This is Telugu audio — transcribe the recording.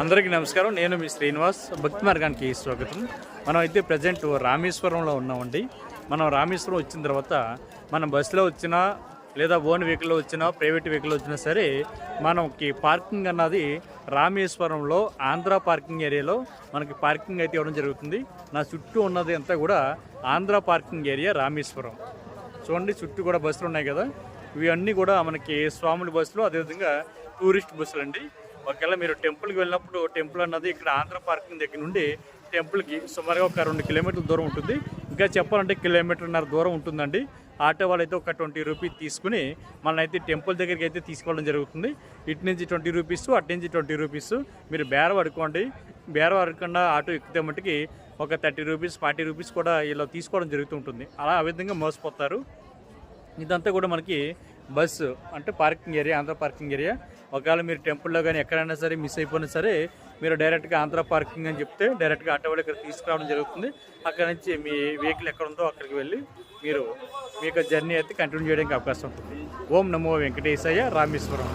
అందరికీ నమస్కారం. నేను మీ శ్రీనివాస్. భక్తి మార్గానికి స్వాగతం. మనం అయితే ప్రజెంట్ రామేశ్వరంలో ఉన్నామండి. మనం రామేశ్వరం వచ్చిన తర్వాత మనం బస్సులో వచ్చినా లేదా ఓన్ వెహికల్లో వచ్చినా ప్రైవేట్ వెహికల్ వచ్చినా సరే మనకి పార్కింగ్ అన్నది రామేశ్వరంలో ఆంధ్ర పార్కింగ్ ఏరియాలో మనకి పార్కింగ్ అయితే ఇవ్వడం జరుగుతుంది. నా చుట్టూ ఉన్నది అంతా కూడా ఆంధ్ర పార్కింగ్ ఏరియా రామేశ్వరం. చూడండి చుట్టూ కూడా బస్సులు ఉన్నాయి కదా. ఇవన్నీ కూడా మనకి స్వాముల బస్సులు అదేవిధంగా టూరిస్ట్ బస్సులు అండి ఒకవేళ మీరు టెంపుల్కి వెళ్ళినప్పుడు టెంపుల్ అన్నది ఇక్కడ ఆంధ్ర పార్కింగ్ దగ్గర నుండి టెంపుల్కి సుమారుగా ఒక రెండు కిలోమీటర్ల దూరం ఉంటుంది. ఇంకా చెప్పాలంటే కిలోమీటర్న్నర దూరం ఉంటుందండి. ఆటో వాళ్ళు అయితే ఒక ట్వంటీ రూపీస్ తీసుకుని మన అయితే టెంపుల్ దగ్గరికి అయితే తీసుకోవడం జరుగుతుంది. ఇటు నుంచి ట్వంటీ రూపీస్ అటు నుంచి ట్వంటీ రూపీస్. మీరు బేరం అడుకోండి బేరం అడగకుండా ఆటో ఎక్కితే మట్టుకి ఒక థర్టీ రూపీస్ ఫార్టీ రూపీస్ కూడా ఇలా తీసుకోవడం జరుగుతుంటుంది అలా ఆ విధంగా మోసపోతారు. ఇదంతా కూడా మనకి బస్సు అంటే parking area Andhra parking area. ఒకవేళ మీరు టెంపుల్లో కానీ ఎక్కడైనా సరే మిస్ అయిపోయినా సరే మీరు డైరెక్ట్గా ఆంధ్ర పార్కింగ్ అని చెప్తే డైరెక్ట్గా ఆటో వాళ్ళు ఇక్కడ తీసుకురావడం జరుగుతుంది. అక్కడ నుంచి మీ వెహికల్ ఎక్కడ ఉందో అక్కడికి వెళ్ళి మీరు మీ యొక్క జర్నీ అయితే కంటిన్యూ చేయడానికి అవకాశం ఉంటుంది. ఓం నమో వెంకటేశయ్య రామేశ్వరం.